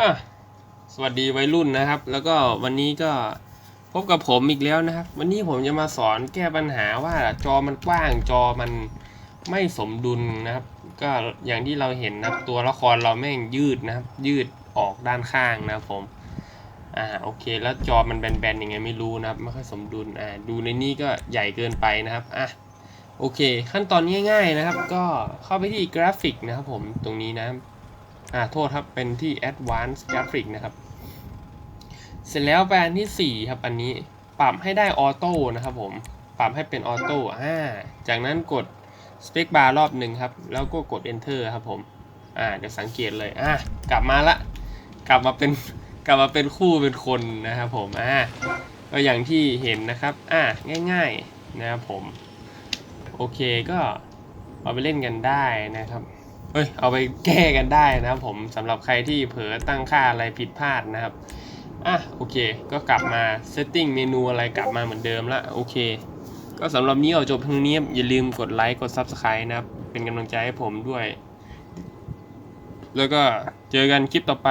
อะสวัสดีวัยรุ่นนะครับ แล้วก็วันนี้ก็พบกับผมอีกแล้วนะครับ วันนี้ผมจะมาสอนแก้ปัญหาว่าจอมันกว้างจอมันไม่สมดุลนะครับ ก็อย่างที่เราเห็นนะครับตัวละครเราแม่งยืดนะครับ ยืดออกด้านข้างนะครับผมอ่าโอเค แล้วจอมันแบนๆยังไงไม่รู้นะครับไม่ค่อยสมดุลอ่าดูในนี้ก็ใหญ่เกินไปนะครับอะโอเค ขั้นตอนง่ายๆนะครับ ก็เข้าไปที่กราฟิกนะครับผมตรงนี้นะ อ่าโทษครับเป็นที่ Advanced Graphic นะครับ เสร็จแล้วไปอันที่ 4 ครับอันนี้ปรับให้ได้ออโต้นะครับผมปรับให้เป็นออโต้อ่าจากนั้นกด Space Bar รอบหนึ่งครับ แล้วก็กด Enter ครับผมอ่าเดี๋ยวสังเกตเลยอ่ากลับมาละกลับมาเป็นกลับมาเป็นคู่เป็นคนนะครับผมอ่าก็อย่างที่เห็นนะครับอ่าง่าย ๆนะครับผม โอเคก็เอาไปเล่นกันได้นะครับ เฮ้ยเอาไปแก้กันได้นะครับผมสำหรับใครที่เผลอตั้งค่าอะไรผิดพลาดนะครับอะโอเค ก็กลับมา setting เมนูอะไรกลับมาเหมือนเดิมละโอเค ก็สำหรับนี้เอาจบเพียงนี้อย่าลืมกดไลค์กด subscribe นะครับ เป็นกำลังใจให้ผมด้วย แล้วก็เจอกันคลิปต่อไป